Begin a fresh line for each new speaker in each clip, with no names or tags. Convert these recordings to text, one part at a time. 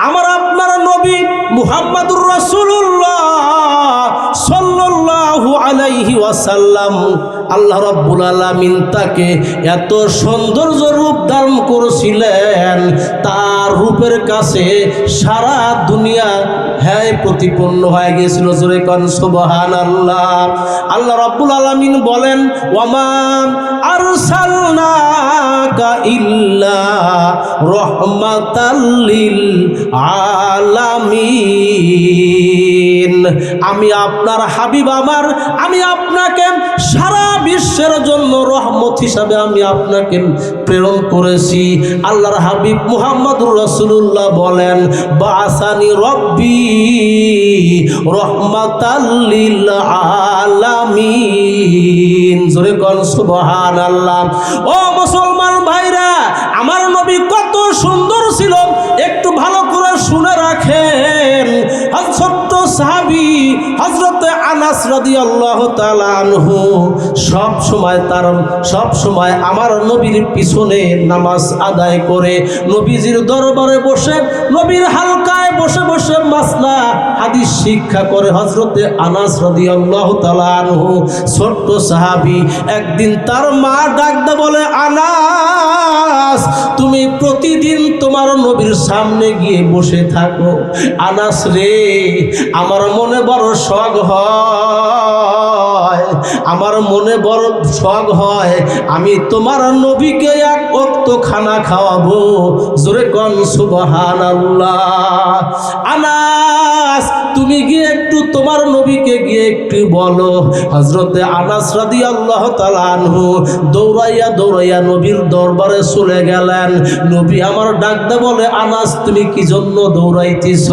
আমার আপনার নবী মুহাম্মাদুর রাসূলুল্লাহ সাল্লাল্লাহু আলাইহি ওয়াসাল্লাম আল্লাহ রাব্বুল আলামিন তাকে এত সৌন্দর্য রূপ ধারণ করেছিলেন, তার রূপের কাছে সারা দুনিয়া হ্যাঁ প্রতিপন্ন হয়ে গিয়েছিল। জোরে কন, সুবহানাল্লাহ। আল্লাহ রাব্বুল আলামিন বলেন ওয়ামান আরসালনাকা ইল্লা রহমাতাল্লিল আলামিন। আমি আপনার হাবিব আমার, আমি আপনাকে সারা বিশ্বের জন্য রহমত হিসাবে আমি আপনাকে প্রেরণ করেছি। আল্লাহর হাবিব মুহাম্মদুর রসুল্লাহ বলেন বাসানি রব্বি রহমাতাল্লিল আলামিন। সুবহান আল্লাহ ও মুসলমান ভাইরা, আমার নবী কত সুন্দর ছিল আনাস রাদিয়াল্লাহু তাআলা আনহু সব সময় তার, সব সময় আমার নবীর পিছনে নামাজ আদায় করে। নবীজির দরবারে বসে, নবীর হালকায় বসে বসে মাসলা, হাদিস শিক্ষা করে হজরতে আনাস রাদিয়াল্লাহু তাআলা আনহু, ছোট্ট সাহাবি, একদিন তার মা ডাকতে বলে, আনাস! তুমি প্রতিদিন তোমার নবীর সামনে গিয়ে বসে থাকো। আনাস রে, আমার মনে বড় শখ হয়। আমার মনে বড় শখ হয়, আমি তোমার নবীকে এক অক্ত খানা খাওয়াবো। জোরে কন সুবহান আনাস তুমি গিয়ে একটু তোমার নবীকে গিয়ে একটু বলো। হজরতে আনাস রাদি আল্লাহ তালানহু দৌড়াইয়া দৌড়াইয়া নবীর দরবারে চলে গেলেন। নবী আমার ডাকতে বলে, আনাস, তুমি কি জন্য দৌড়াইতিস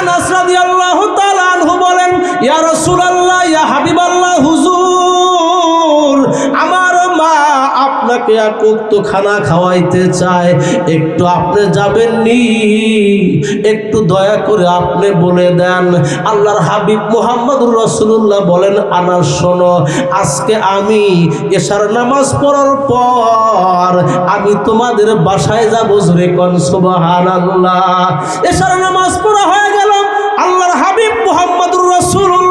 আনাস রাদি আল্লাহ তালানহু বলেন, ইয়া সুরাল্লাহ ইয়া হাবিবাল্লাহ আপনাকে একত্র খানা খাওয়াইতে চায়। একটু আপনি যাবেন নি একটু দয়া করে আপনি বলে দেন। আল্লাহর হাবিব মোহাম্মদুর রসুল্লাহ বলেন আনার শোনো, আজকে আমি এশার নামাজ পড়ার পর আমি তোমাদের বাসায় যাব জোরে কন সুবাহান আল্লাহ এশার নামাজ পড়া হয়ে গেল। আল্লাহর হাবিব মোহাম্মদুর রসুল্লাহ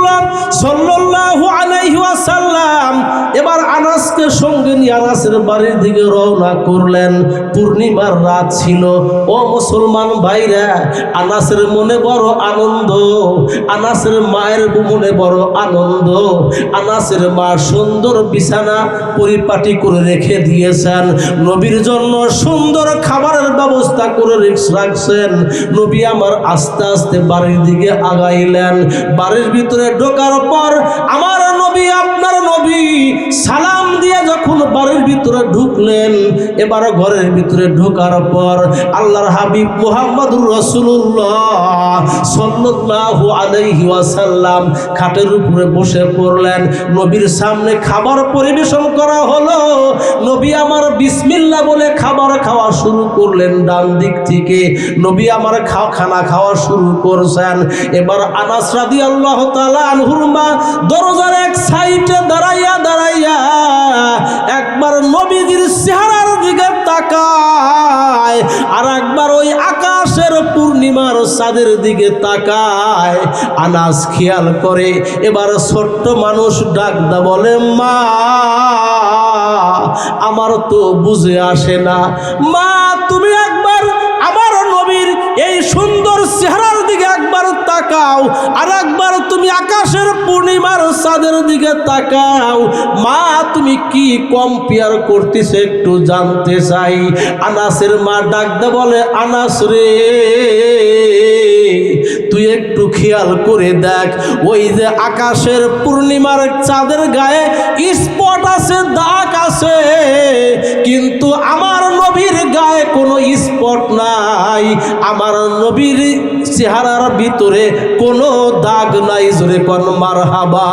সাল্লাল্লাহু আলাইহি ওয়াসাল্লাম এবার আনাসকে সঙ্গে নিয়ে আনাসের বাড়ির দিকে রওনা করলেন। পূর্ণিমার রাত ছিল। ও মুসলমান ভাইরা, আনাসের মনে বড় আনন্দ। আনাসের মায়ের মনে বড় আনন্দ। আনাসের মা সুন্দর বিছানা পরিপাটি করে রেখে দিয়েছেন। নবীর জন্য সুন্দর খাবারের ব্যবস্থা করে রাখছেন। নবী আমার আস্তে আস্তে বাড়ির দিকে আগাইলেন। বাড়ির ভিতরে ঢোকার পর আমার নবী আপনার নবী ঢুকলেন এবার ঘরের ভিতরে ঢোকার পর আল্লাহর হাবিব মুহাম্মদুর রসুল্লাহ আলাইহি ওয়াসাল্লাম খাটের উপরে বসে পড়লেন। নবীর সামনে খাবার পরিবেশন করা হলো। নবী আমার বিসমিল্লাহ বলে খাবার খাওয়া শুরু করলেন ডান দিক থেকে। নবী আমার খানা খাওয়া শুরু করছেন। এবার আনাস রাদিয়াল্লাহু তাআলা আনহুর মা দরজার এক সাইডে দাঁড়াইয়া দাঁড়াইয়া একবার নবীজির চেহারার দিকে তাকায়, আর একবার ওই আকাশের পূর্ণিমার চাঁদের দিকে তাকায় আনাস খেয়াল করে। এবার ছোট্ট মানুষ ডাকদা বলে, মা, আমার তো বুঝে আসে না। মা, তুমি একবার আমার নবীর এই সুন্দর চেহারার দিকে একবার তাকাও আর একবার তুমি আকাশের পূর্ণিমার চাঁদের দিকে তাকাও। মা, তুমি কি কম্পেয়ার করতেছে একটু জানতে চাই। আনাসের মা ডাকতে বলে, আনাস রে। তুই একটু খেয়াল করে দেখ, ওই যে আকাশের পূর্ণিমার চাঁদের গায়ে স্পট আছে, দাগ আছে, কিন্তু আমার নবীর গায়ে কোনো স্পট নাই। আমার নবীর চেহারার ভিতরে কোনো দাগ নাই, জোরে কোন মারহাবা।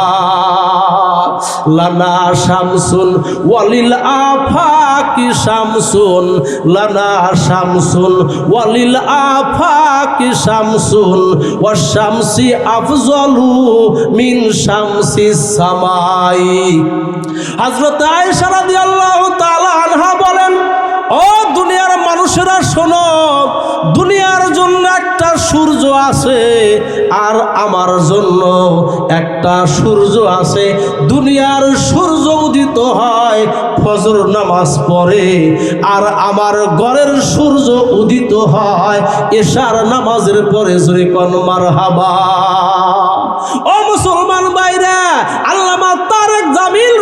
লানা শামসুন, ওয়ালিল আফাকি শামসুন, লানা শামসুন, ওয়ালিল আফাকি শামসুন ওয়া শামসি আফজলু মিন শামসি সামাই। হযরত আয়েশা রাদিয়াল্লাহু তাআলা আনহা বলেন, ও দুনিয়ার মানুষেরা শোনো দুনিয়ার জন্য একটা সূর্য আছে আর আমার জন্য একটা সূর্য আছে। দুনিয়ার সূর্য উদিত হয়, ফজর নামাজ পড়ে আর আমার ঘরের সূর্য উদিত হয়। এশার নামাজের পরে জোরে কন, মারহাবা। ও মুসলমান ভাইরা, আল্লামা তারেক জামিল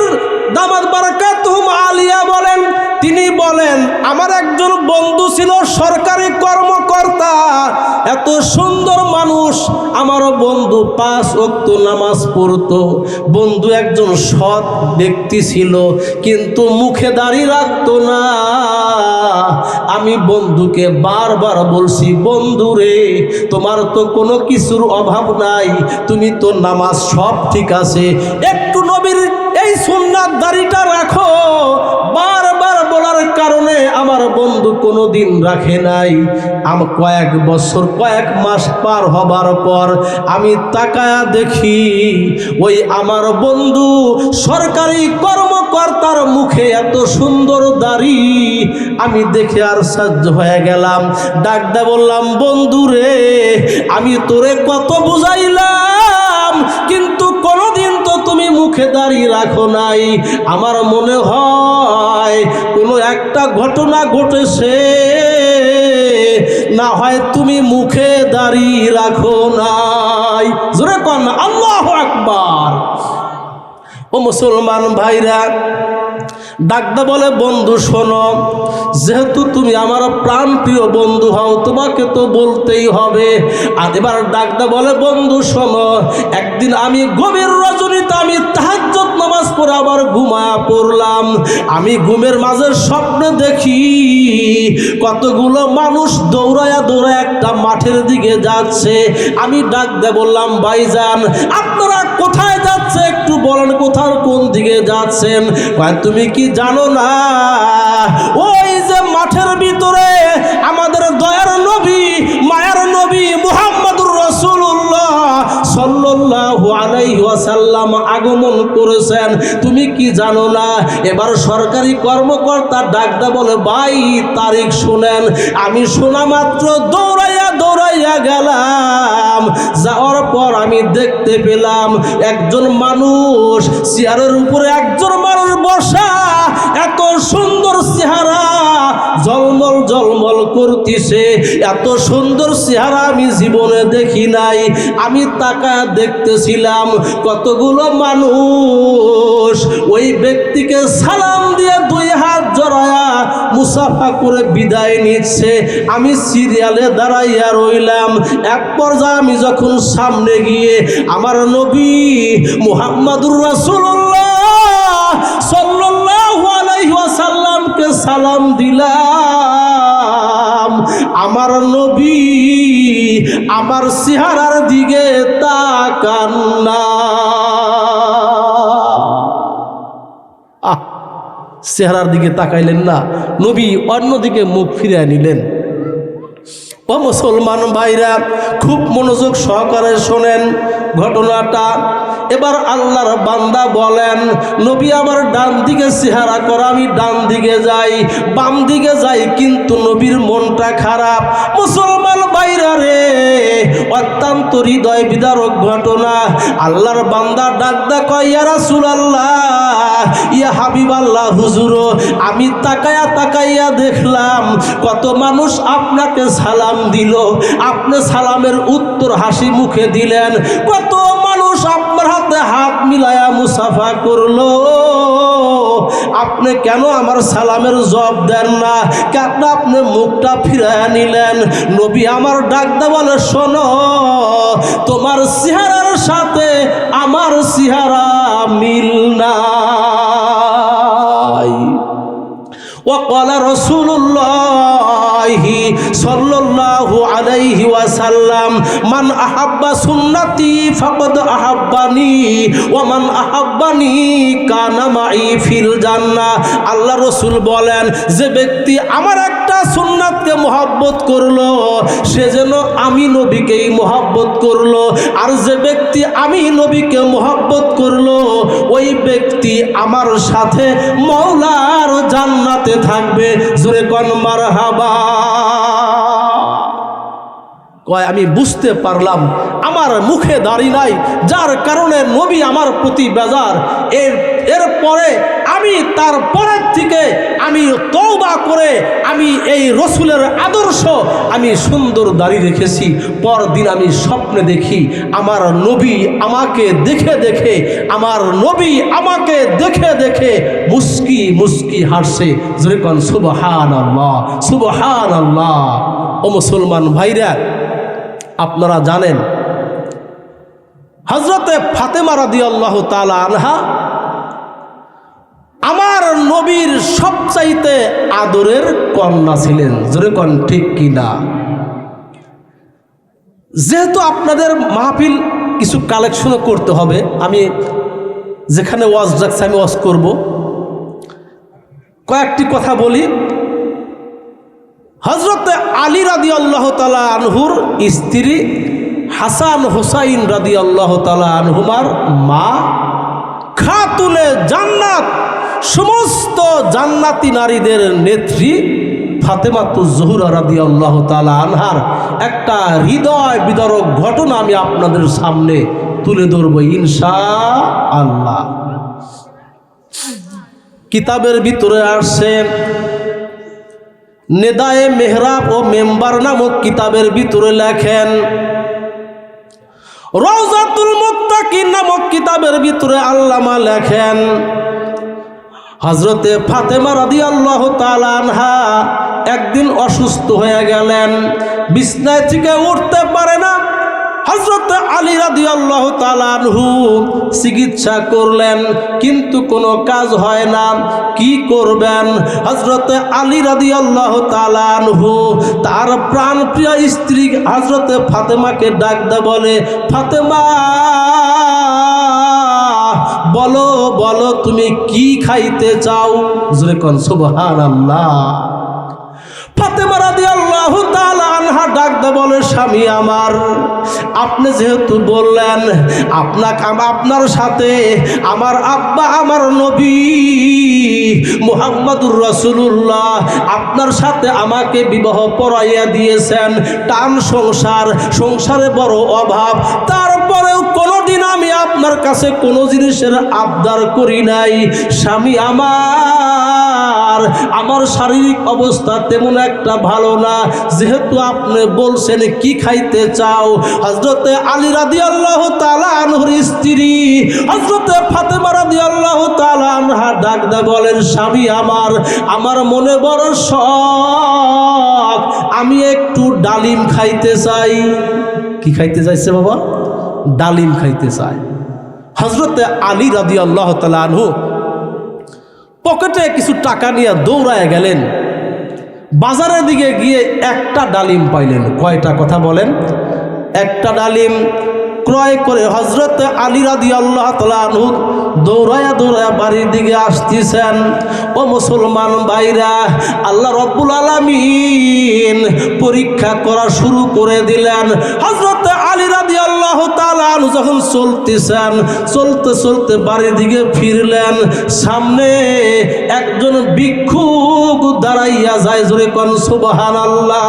দামাত বারাকাতুহুম আলিয়া বলেন, তিনি বলেন, আমার একজন বন্ধু ছিল সরকারি কর্মকর্তা এত সুন্দর মানুষ আমারও বন্ধু পাঁচ অক্ত নামাজ পড়তো। বন্ধু একজন সৎ ব্যক্তি ছিল, কিন্তু মুখে দাঁড়িয়ে রাখতো না। আমি বন্ধুকে বারবার বলছি, বন্ধু রে, তোমার তো কোনো কিছুর অভাব নাই, তুমি তো নামাজ সব ঠিক আছে। একটু নবীর এই সুন্নাত দাড়িটা রাখো কারণে আমার বন্ধু কোনো দিন রাখে নাই। আমার কয়েক বছর, কয়েক মাস পার হবার পর আমি তাকায়া দেখি, ওই আমার বন্ধু সরকারি কর্মকর্তার মুখে এত সুন্দর দাড়ি। আমি দেখে আর সাহায্য হয়ে গেলাম। ডাকদা বললাম, বন্ধু রে, আমি তোরে কত বুঝাইলাম, কিন্তু মুখে দাঁড়িয়ে রাখো নাই। আমার মনে হয় কোনো একটা ঘটনা ঘটেছে। না হয় তুমি মুখে দাঁড়িয়ে রাখো নাই। জোরে কন, আল্লাহ একবার ও মুসলমান ভাইরা ডাকদা বলে বন্ধু শোনো যেহেতু তুমি আমার প্রাণ প্রিয় বন্ধু হও তোমাকে তো বলতেই হবে। আর এবার ডাকদা বলে বন্ধু শোনো একদিন আমি গভীর রজনীতে আমি তাহাজ্জত নামাজ পড়ে আবার ঘুমা পড়লাম। আমি ঘুমের মাঝে স্বপ্নে দেখি কতগুলো মানুষ দৌড়ায়া দৌড়ায় একটা মাঠের দিকে যাচ্ছে। আমি ডাক দে বললাম ভাইজান আপনারা কোথায় যাচ্ছে? একটু বলেন কোথার কোন দিকে যাচ্ছেন? কয়, তুমি কি জানো না? ওই যে মাঠের ভিতরে আমাদের দয়ার নবী, মায়ার নবী মুহাম্মদুর রসুল্লাহ সাল্লাল্লাহু আলাইহি আগমন করেছেন। তুমি কি জানো না? এবার সরকারি কর্মকর্তা ডাকদা বলে, ভাই, তারিখ শুনেন। আমি শোনা মাত্র দৌড়াইয়া দৌড়াইয়া গেলাম। যাওয়ার পর আমি দেখতে পেলাম একজন মানুষ, চেয়ারের উপরে একজন মানুষ বসা এত সুন্দর চেহারা জলমল জলমল করতেছে। এত সুন্দর চেহারা আমি জীবনে দেখি নাই। আমি তাকা দেখতেছিলাম কতগুলো মানুষ। ওই ব্যক্তিকে সালাম দিয়ে দুই হাত জড়ায়া মুসাফা করে বিদায় নিচ্ছে। আমি সিরিয়ালে দাঁড়াইয়া রইলাম। এক পর্যায়ে আমি যখন সামনে গিয়ে আমার নবী মুহাম্মাদুর রাসূলুল্লাহ ওয়াসাল্লামকে সালাম দিলাম। আমার নবী আমার চেহারার দিকে তাকান না। চেহারার দিকে তাকাইলেন না। নবী অন্যদিকে মুখ ফিরে নিলেন। ও মুসলমান ভাইরা, খুব মনোযোগ সহকারে শোনেন। ঘটনাটা। এবার আল্লাহর বান্দা বলেন, নবী আমার ডান দিকে চেহারা করা, আমি ডান দিকে যাই। বাম দিকে যাই কিন্তু নবীর মনটা খারাপ। মুসলমান বাইরা রে, অত্যন্ত হৃদয় বিদারক ঘটনা। আল্লাহর বান্দা ডাক দা কয় ইয়া রাসূলুল্লাহ, ইয়া হাবিব আল্লাহ হুজুর, আমি তাকায়া তাকাইয়া দেখলাম, কত মানুষ আপনাকে সালাম দিল। আপনি সালামের উত্তর হাসি মুখে দিলেন। কত মানুষ আপনার হাতে হাত মিলায়া মুসাফা করল। আপনি কেন আমার সালামের জব দেন না? কেন আপনি মুখটা ফিরাইয়া নিলেন? নবী আমার ডাক বলে, শোনো, তোমার চেহারার সাথে আমার চেহারা ওয়াসাল্লাম মান আহাব্বা সুন্নতি ফাকদ আহাব্বানি ও মান আহাব্বানি কানামাই ফিল জান্না আল্লাহ রসুল বলেন, যে ব্যক্তি আমার একটা সুন্নাতকে মোহাব্বত করল, সে যেন আমি নবীকেই মোহাব্বত করল, আর যে ব্যক্তি আমি নবীকে মোহাব্বত করল, ওই ব্যক্তি আমার সাথে মৌলার জান্নাতে থাকবে। জোরে কন মার হাবা কয়, আমি বুঝতে পারলাম, আমার মুখে দাড়ি নাই, যার কারণে নবী আমার প্রতি বেজার। এর, এরপরে আমি তার পরের থেকে আমি তৌবা করে আমি এই রসুলের আদর্শ আমি সুন্দর দাড়ি রেখেছি। পরদিন আমি স্বপ্নে দেখি, আমার নবী আমাকে দেখে দেখে, আমার নবী আমাকে দেখে দেখে মুস্কি মুস্কি হাসছে। যেরকম সুবহান আল্লাহ সুবহান আল্লাহ ও মুসলমান ভাইরা আপনারা জানেন। হজরতে ফাতেমা রাদি আল্লাহ তালা আনহা আমার নবীর সবচাইতে আদরের কন্যা ছিলেন। জোরে কন, ঠিক কিনা যেহেতু আপনাদের মাহফিল কিছু কালেকশনও করতে হবে, আমি যেখানে ওয়াজ রাখছি আমি ওয়াজ করব। কয়েকটি কথা বলি। হজরত আলী রাদি আল্লাহ তালা আনহুর স্ত্রী হাসান হোসাইন রাদি আল্লাহ তালা আনহুমার মা খাতুনে জান্নাত। সমস্ত জান্নাতি নারীদের নেত্রী ফাতেমাতু জহুরা রাদি আল্লাহ তালা আনহার একটা হৃদয় বিদারক ঘটনা আমি আপনাদের সামনে তুলে ধরবো ইনশা আল্লাহ কিতাবের ভিতরে আসছেন নেদায়ে মেহরাব ও মেম্বার নামক কিতাবের ভিতরে লেখেন, রওজাতুল মুক্তাকি নামক কিতাবের ভিতরে আল্লামা লেখেন হজরতে ফাতেমা রাদি আল্লাহ আনহা একদিন অসুস্থ হয়ে গেলেন, বিছনায় থেকে উঠতে পারে না। হজরত আলী রাদি আল্লাহ তালানহু চিকিৎসা করলেন, কিন্তু কোনো কাজ হয় না। কি করবেন? হজরত আলী রাদি আল্লাহ তালানহু তার প্রাণ প্রিয় স্ত্রী হজরত ফাতেমাকে ডাক দে বলে, ফাতেমা, বলো বলো তুমি কি খাইতে চাও? জোরে কন সুবহান আল্লাহ ফাতেমা রাদিয়াল্লাহু তাআলা আনহা ডাকতে বলে, স্বামী আমার, আপনি যেহেতু বললেন, আপনাকে আপনার সাথে আমার আব্বা, আমার নবী মোহাম্মদুর রসুল্লাহ আপনার সাথে আমাকে বিবাহ পড়াইয়া দিয়েছেন। টান সংসার, সংসারে বড় অভাব তারপরেও কোনোদিন আমি আপনার কাছে কোনো জিনিসের আবদার করি নাই। স্বামী আমার আমার শারীরিক অবস্থা তেমন একটা ভালো না। যেহেতু আপনি বলছেন, কি খাইতে চাও? হজরতে আলী রাদি আল্লাহ তালানহর স্ত্রী হজরতে ফাতেমা রাদি আল্লাহ তালানহা ডাক দে বলেন, স্বামী আমার আমার মনে বড় শখ। আমি একটু ডালিম খাইতে চাই। কি খাইতে চাইছে বাবা? ডালিম খাইতে চায়। হজরতে আলী রাদি আল্লাহ তালানহু পকেটে কিছু টাকা নিয়ে দৌড়ায় গেলেন। বাজারের দিকে গিয়ে একটা ডালিম পাইলেন। কয়টা কথা বলেন? একটা ডালিম ক্রয় করে হজরত আলী রাদি আল্লাহ তালু দৌড়ায়া দৌড়ায়া বাড়ির দিকে আসতেছেন। ও মুসলমান ভাইরা, আল্লাহ রব্বুল আলমিন পরীক্ষা করা শুরু করে দিলেন। হজরত আল্লাহ যখন চলতেছেন, চলতে চলতে বাড়ির দিকে ফিরলেন, সামনে একজন ভিক্ষুক দাঁড়াইয়া যায় জোরে কন সুবাহান আল্লাহ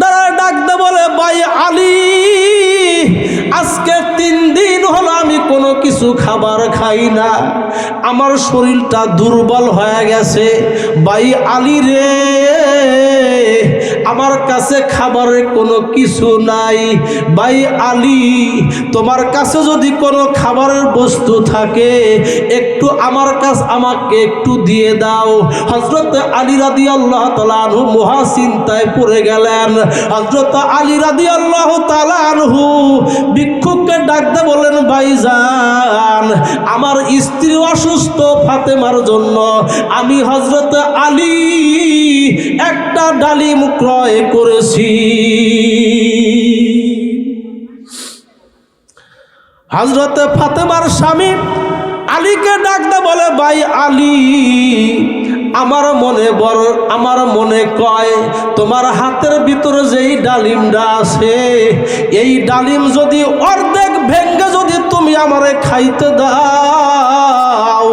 দাঁড়ায় ডাকতে বলে, ভাই আলী, আজকে তিন দিন হলো আমি কোনো কিছু খাবার খাই না। আমার শরীরটা দুর্বল হয়ে গেছে। ভাই আলী রে আমার কাছে খাবারের কোনো কিছু নাই। ভাই আলী, তোমার কাছে যদি কোনো খাবারের বস্তু থাকে, একটু আমার কাছে আমাকে একটু দিয়ে দাও। হজরত আলী রাদি আল্লাহ তালু মহা চিন্তায় পড়ে গেলেন। হজরত আলী রাদি আল্লাহ তালু ভিক্ষুককে ডাকতে বলেন ভাইজান আমার স্ত্রী অসুস্থ ফাতেমার জন্য আমি হজরত আলী একটা ডালিম ক্রয় করেছি। হজরত ফাতেমার স্বামী আলীকে ডাকতে বলে, ভাই আলী, আমার মনে বড়, আমার মনে কয়, তোমার হাতের ভিতরে যেই ডালিমটা আছে, এই ডালিম যদি অর্ধেক ভেঙ্গে যদি তুমি আমারে খাইতে দাও,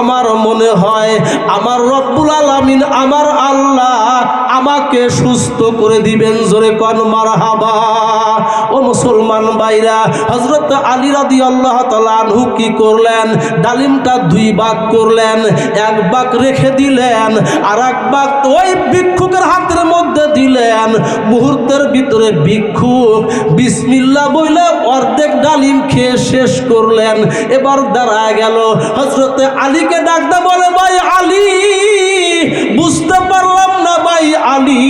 আমার মনে হয় আমার রব্বুল আলামিন, আমার আল্লাহ আমাকে সুস্থ করে দিবেন, জোরে কন মারহাবা। ও মুসলমান ভাইরা হজরত আলী রাদি আল্লাহ আনহু কি করলেন? ডালিমটা দুই ভাগ করলেন, এক ভাগ রেখে দিলেন আর এক ভাগ ওই ভিক্ষুকের হাতের মধ্যে দিলেন। মুহূর্তের ভিতরে ভিক্ষুক বিসমিল্লা বইলে অর্ধেক ডালিম খেয়ে শেষ করলেন। এবার দাঁড়ায় গেল হজরতে আলীকে ডাকতে বলে, ভাই আলী, বুঝতে পারলাম না আলী,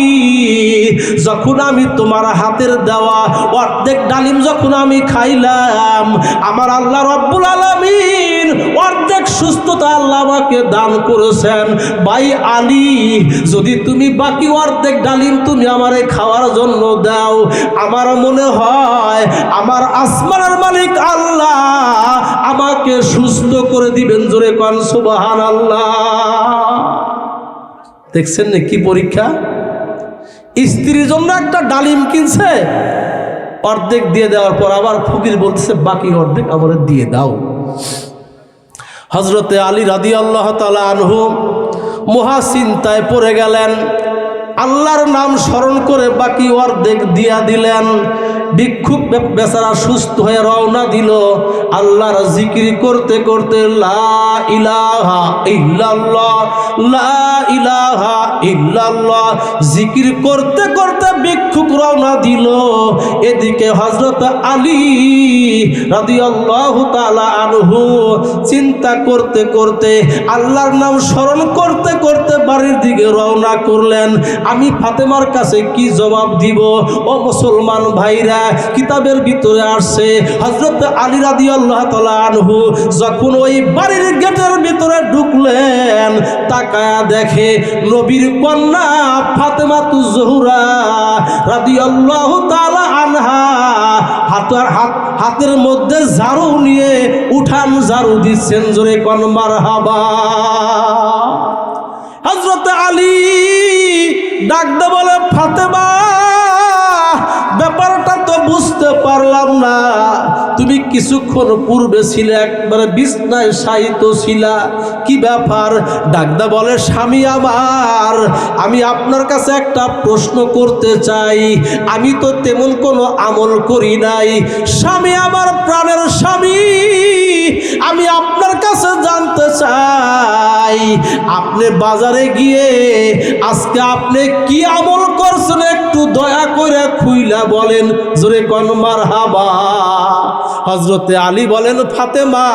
যখন আমি তোমার হাতের দেওয়া অর্ধেক ডালিম যখন আমি খাইলাম, আমার আল্লাহ রব্বুল আলমিন অর্ধেক সুস্থতা আল্লাহ আমাকে দান করেছেন। ভাই আলী, যদি তুমি বাকি অর্ধেক ডালিম তুমি আমারে খাওয়ার জন্য দাও, আমার মনে হয় আমার আসমানের মালিক আল্লাহ আমাকে সুস্থ করে দিবেন। জোরে কন সুবাহান আল্লাহ দেখছেন না কি পরীক্ষা? স্ত্রীর জন্য একটা ডালিম কিনছে, অর্ধেক দিয়ে দেওয়ার পর আবার ফকির বলতেছে, বাকি অর্ধেক আমাদের দিয়ে দাও। হজরতে আলী রাদি আল্লাহ আনহু মহা চিন্তায় পড়ে গেলেন, আল্লাহর নাম স্মরণ করে বাকি অর্ধেক দিয়া দিলেন। ভিক্ষুক বেচারা সুস্থ হয়ে রওনা দিল। আল্লাহর জিকির করতে করতে লা ইলাহা লা ইলাহা জিকির করতে করতে ভিক্ষুক রওনা দিল। এদিকে হজরত আলী রাদিয়াল্লাহু তাআলা আনহু চিন্তা করতে করতে আল্লাহর নাম স্মরণ করতে করতে বাড়ির দিকে রওনা করলেন। আমি ফাতেমার কাছে কি জবাব দিব? ও মুসলমান ভাইরা কিতাবের ভিতরে আসছে হজরত আলী রাদি আল্লাহ আনহু যখন ওই বাড়ির গেটের ভিতরে ঢুকলেন, তাকায়া দেখে নবীর কন্যা ফাতেমা তু জহুরা রাদি আল্লাহ তালা আনহা হাতের হাত, হাতের মধ্যে ঝাড়ু নিয়ে উঠান ঝাড়ু দিচ্ছেন, জোরে কন মার হাবা হজরত আলী ডাকতে বলে, ফাতেমা না তুমি কিছুক্ষণ পূর্বে ছিলে একবারে বিছনায় শায়িত ছিলা। কি ব্যাপার? ডাকদা বলে, স্বামী আমার, আমি আপনার কাছে একটা প্রশ্ন করতে চাই। আমি তো তেমন কোনো আমল করি নাই। স্বামী আমার প্রাণের স্বামী, আমি আপনার কাছে জানতে চাই। আপনি বাজারে গিয়ে আজকে আপনি কি আমল করছেন একটু দয়া করে খুইলা বলেন। জোরে কন মার হাবা হজরতে আলী বলেন, ফাতেমা,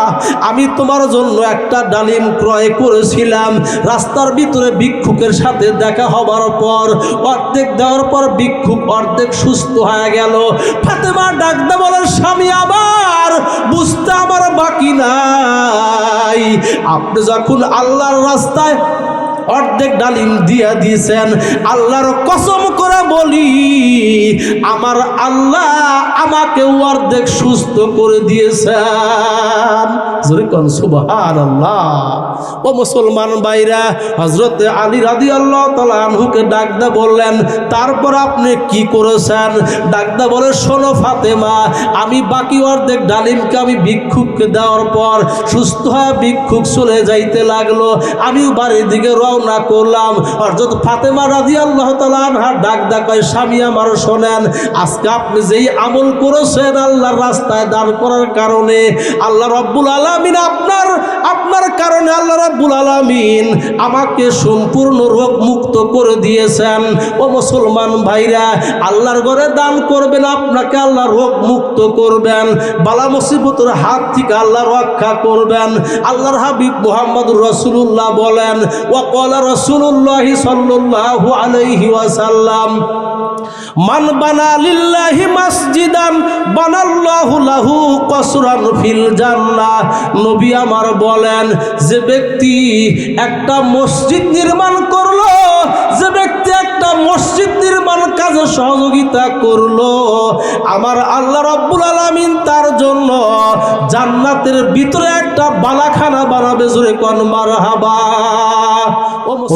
আমি তোমার জন্য একটা ডালিম ক্রয় করেছিলাম। রাস্তার ভিতরে ভিক্ষুকের সাথে দেখা হবার পর অর্ধেক দেওয়ার পর ভিক্ষুক অর্ধেক সুস্থ হয়ে গেল। ফাতেমা ডাকতে বলেন, স্বামী আবার বুঝতে আমার বাকি নাই। আপনি যখন আল্লাহর রাস্তায় অর্ধেক ডালিম দিয়া দিয়েছেন, আল্লাহর কসম করে বলি, আমার আল্লাহ আমাকে অর্ধেক সুস্থ করে দিয়েছেন। আল্লাহ ও মুসলমান ভাইরা আল্লাহ ডাকদা বললেন, তারপর আপনি কি করেছেন? শোনো ফাতেমা, আমি বাকি অর্ধেক ডালিমকে আমি দেওয়ার পর সুস্থ ভিক্ষুক চলে যাইতে লাগল। আমিও বাড়ির দিকে রওনা করলাম। অর্থাৎ ফাতেমা রাজি আল্লাহ তালার ডাক ডাকায় স্বামী আমার শোনেন, আজকে আপনি যেই আমল করেছেন আল্লাহর রাস্তায় দাঁড় করার কারণে, আল্লাহ রব্বুল আলমিন আপনার আপনার কারণে আল্লাহ রব্বুল আলমিন আমাকে সম্পূর্ণ রোগ মুক্ত করে দিয়েছেন। ও মুসলমান ভাইরা, আল্লাহর ঘরে দান করবেন, আপনাকে আল্লাহ রোগ মুক্ত করবেন। বালা মুসিবতের হাত থেকে আল্লাহ রক্ষা করবেন। আল্লাহর হাবিব মুহাম্মদ রসুল্লাহ বলেন ও কলা রসুল্লাহ সাল্লাল্লাহু আলাইহি ওয়াসাল্লাম মান বানা লিল্লাহি মাসজিদান, বানাল্লাহু লাহু কসরান ফিল জান্নাহ। নবী আমার বলেন, যে ব্যক্তি একটা মসজিদ নির্মাণ করল সহযোগিতা করল। আমার আল্লাহ রব্বুল আলমিন তার জন্য জান্নাতের ভিতরে একটা বালাখানা বানাবে জোরে কন মার হাবা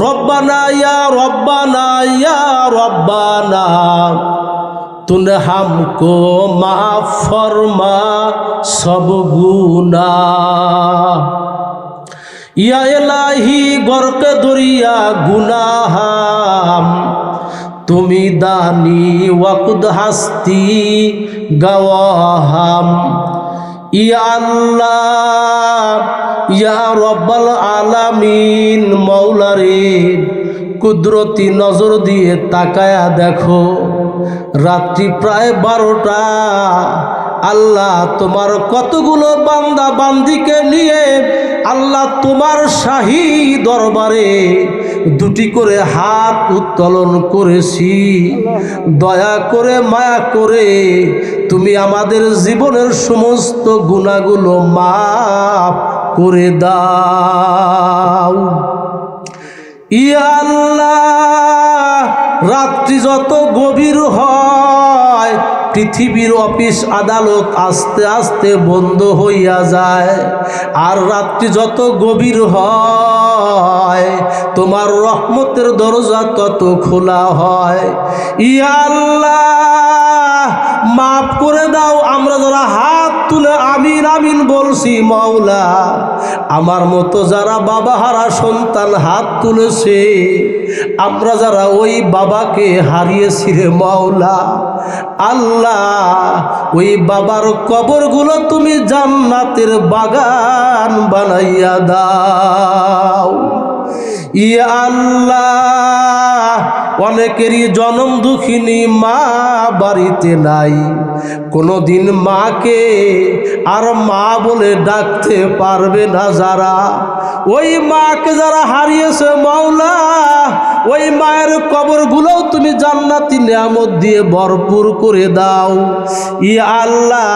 রব্বানা ইয়া রব্বানা ইয়া রব্বানা, তুন হামক মা ফরমা সব গুনা ইয়া এলাহি গরকে দরিয়া গুনা হাম তুমি দানি ওয়াকুদ হাস্তি গাওয়াহাম। ইয়া আল্লাহ, ইয়া রব্বাল আলামিন মৌলারে কুদরতি নজর দিয়ে তাকায়া দেখো। রাত্রি প্রায় বারোটা। আল্লাহ তোমার কতগুলো বান্দা বান্দিকে নিয়ে আল্লাহ তোমার শাহী দরবারে দুটি করে হাত উত্তোলন করেছি। দয়া করে মায়া করে তুমি আমাদের জীবনের সমস্ত গুণাগুলো মাফ করে দাও। ইয়া আল্লাহ, রাত্রি যত গভীর হয় পৃথিবীর অফিস আদালত আস্তে আস্তে বন্ধ হইয়া যায়। আর রাত্রি যত গভীর হয়, তোমার রহমতের দরজা তত খোলা হয়। ইয়া আল্লাহ, মাফ করে দাও, আমরা যারা হাত তুলে আমিন আমিন বলছি, মাওলা, আমার মতো যারা বাবা হারা সন্তান হাত তুলেছে আমরা যারা ওই বাবাকে হারিয়েছি রে মাওলা, আল্লাহ, ওই বাবার কবরগুলো তুমি জান্নাতের বাগান বানাইয়া দাও। ইয়া আল্লাহ, অনেকেরই জনম দুঃখিনী মা বাড়িতে নাই। কোনোদিন মাকে আর মা বলে ডাকতে পারবে না যারা। ওই মাকে যারা হারিয়েছে মাওলা, ওই মায়ের কবরগুলোও তুমি জান্নাতি নিয়ামত দিয়ে ভরপুর করে দাও। ই আল্লাহ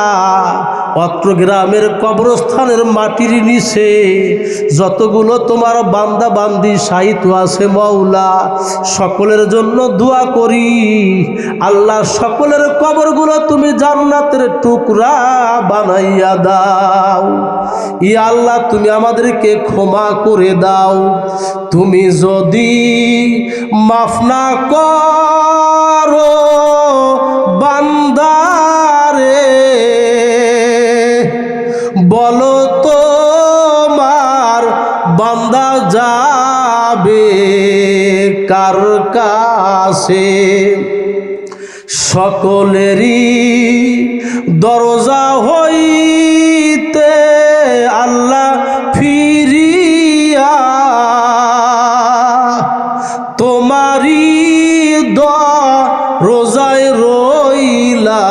অত্র গ্রামের কবরস্থানের মাটির নিচে যতগুলো তোমার বান্দা বান্দি সাহিত্য আছে মৌলা, সকলের জন্য দোয়া করি। আল্লাহ, সকলের কবরগুলো তুমি জান্নাতের টুকরা বানাইয়া দাও। ই আল্লাহ, তুমি আমাদেরকে ক্ষমা করে দাও। তুমি যদি মাফ না করো বান্দারে যাবে কার কাছে? সকলেরই দরজা হইতে আল্লাহ ফিরিয়া, তোমারই দ রোজায় রইলাম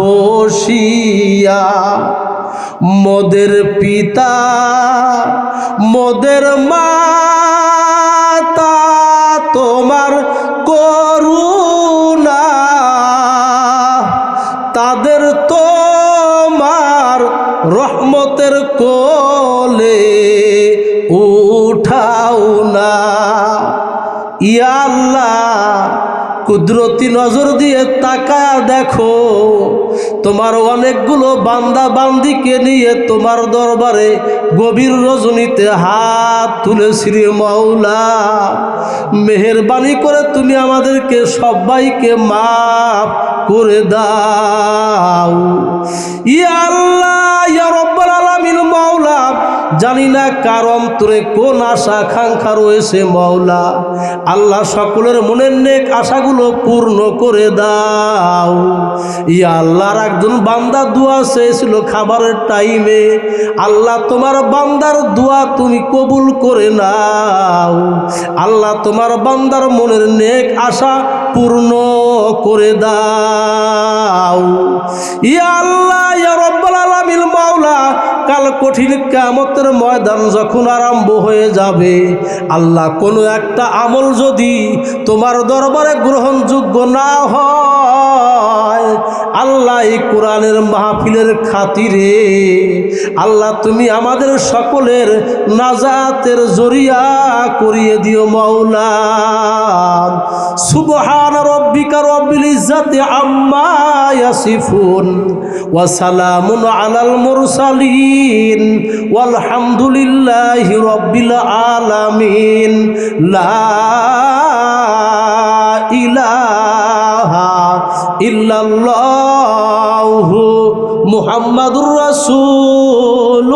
বসিয়া। মোদের পিতা মোদের মাতা তোমার করুণা, তাদের তোমার রহমতের কোলে উঠাও না। ইয়া আল্লাহ, কুদরতি নজর দিয়ে তাকা দেখো। তোমার অনেকগুলো বান্দা বান্দিকে নিয়ে তোমার দরবারে গভীর রজনীতে হাত তুলেছি মাওলা। মেহরবানি করে তুমি আমাদেরকে সবাইকে মাফ করে দাও। ইয়া আল্লাহ, ইয়া রব্বুল আলামিন মাওলা জানি না কার অন্তরে কোন আশা, আকাঙ্ক্ষা রয়েছে মাওলা। আল্লাহ সকলের মনের নেক আশাগুলো পূর্ণ করে দাও। ইয়া আল্লাহর একজন বান্দা দোয়া চেয়েছিল খাবারের টাইমে। আল্লাহ, তোমার বান্দার দোয়া তুমি কবুল করে নাও। আল্লাহ, তোমার বান্দার মনের নেক আশা পূর্ণ করে দাও। ইয়া আল্লাহ, ইয়া রব্বাল আলামিন মাওলা কাল কঠিন কামতের ময়দান যখন আরম্ভ হয়ে যাবে, আল্লাহ কোনো একটা আমল যদি তোমার দরবারে গ্রহণযোগ্য না হয়, আল্লাহ এই কোরআনের মাহফিলের খাতিরে, আল্লাহ তুমি আমাদের সকলের নাজাতের জরিয়া করিয়ে দিও মাওলা। সুবহান রব্বিকা রব্বিল ইজ্জাতি আম্মা ইয়াসিফুন। ওয়া সালামুন আলাল মুরসালিন ওয়ালহামদুলিল্লাহি রব্বিল আলামিন লা ইলাহা ইল্লাল্লাহু মুহাম্মাদুর রাসূল